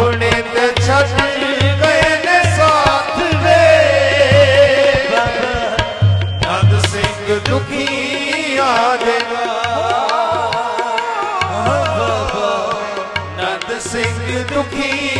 ਆਪਣੇ ਤੇ ਛੱਡ ਗਏ ਨੇ ਸਾਥ ਵੇ ਰੱਬ ਨੰਦ ਸਿੰਘ ਦੁਖੀ ਆਦੇਗਾ ਬਾਬਾ ਨੰਦ ਸਿੰਘ ਦੁਖੀ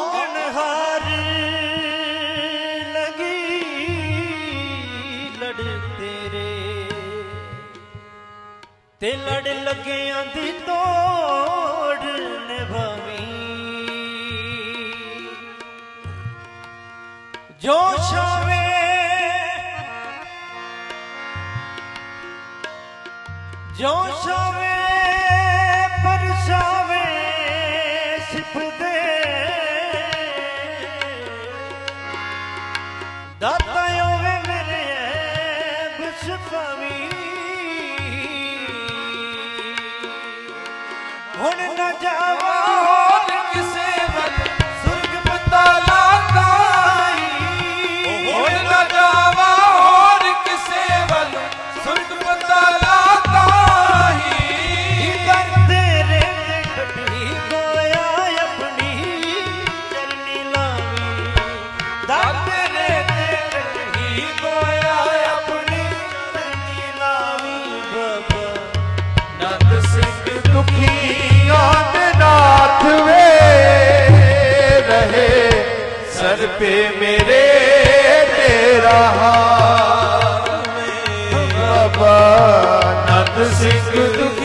ਤੇ ਲੜ ਲੱਗਿਆਂ ਦੀ ਤੋੜ ਨਿਭਾਵੀ ਜੋ ਸ਼ਾਵੇ ਜੋ ਸ਼ਾਵੇ ਪਰਸ਼ਾਵੇ ਸਿਫਦੇ ਦਾਤਾ ਹੋਵੇ ਮੇਰੇ ਬਸਫਾਵੀ ਹੁਣ ਨਾ ਜਾਵਾ